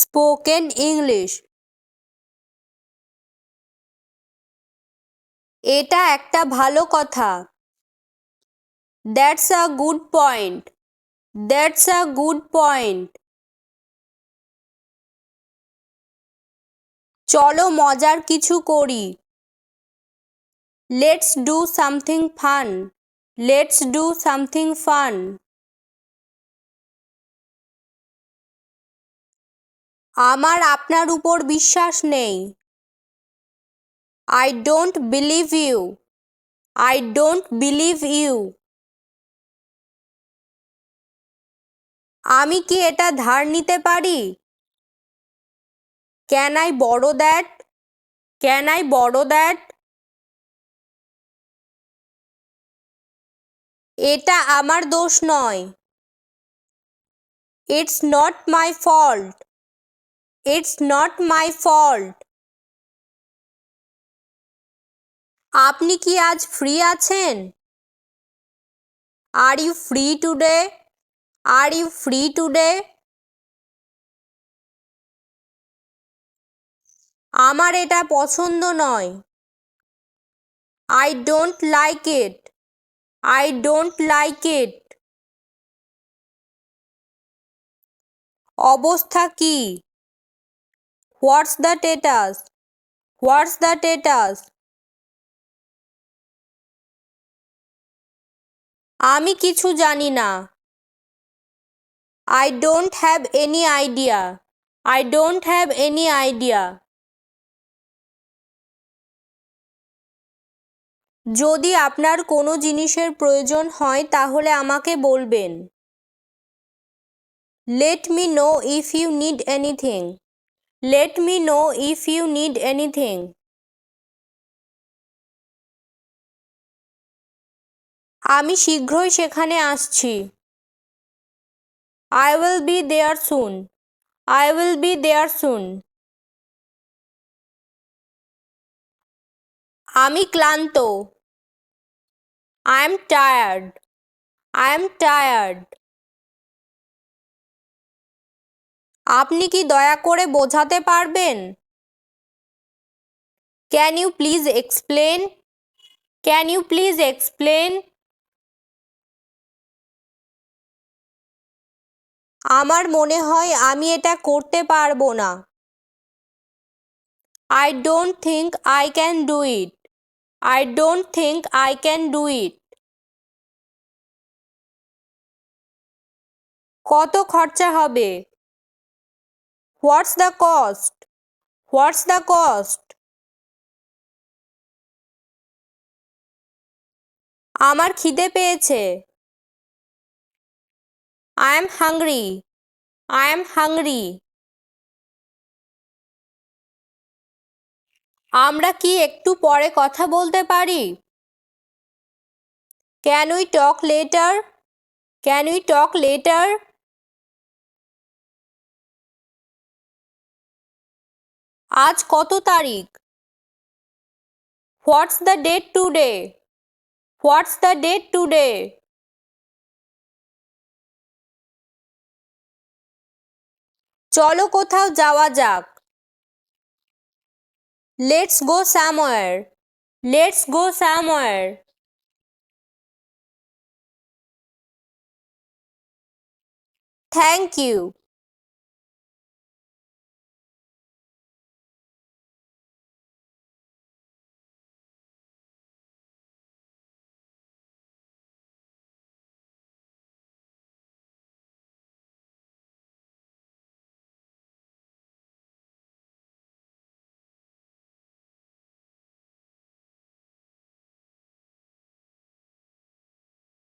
Spoken English. এটা একটা ভালো কথা। That's a good point that's a good point চলো মজার কিছু করি। Let's do something fun let's do something fun আমার আপনার উপর বিশ্বাস নেই। I don't believe you I don't believe you আমি কি এটা ধার নিতে পারি? Can I borrow that can I borrow that এটা আমার দোষ নয়। It's not my fault it's not my fault আপনি কি আজ ফ্রি আছেন? Are you free today are you free today আমার এটা পছন্দ নয়। I don't like it I don't like it অবস্থা কি? What's the status what's the status আমি কিছু জানি না। I don't have any idea I don't have any idea যদি আপনার কোনো জিনিসের প্রয়োজন হয়, তাহলে আমাকে বলবেন। Let me know if you need anything let me know if you need anything আমি শীঘ্রই সেখানে আসছি। I will be there soon I will be there soon আমি ক্লান্ত। I am tired I am tired আপনি কি দয়া করে বোঝাতে পারবেন? Can you please explain can you please explain আমার মনে হয় আমি এটা করতে পারব না। I don't think I can do it I don't think I can do it কত খরচা হবে? What's the cost what's the cost আমার খিদে পেয়েছে। I am hungry I am hungry আমরা কি একটু পরে কথা বলতে পারি? Can we talk later can we talk later আজ কত তারিখ? What's the date today what's the date today চলো কোথাও যাওয়া যাক। Let's go somewhere let's go somewhere thank you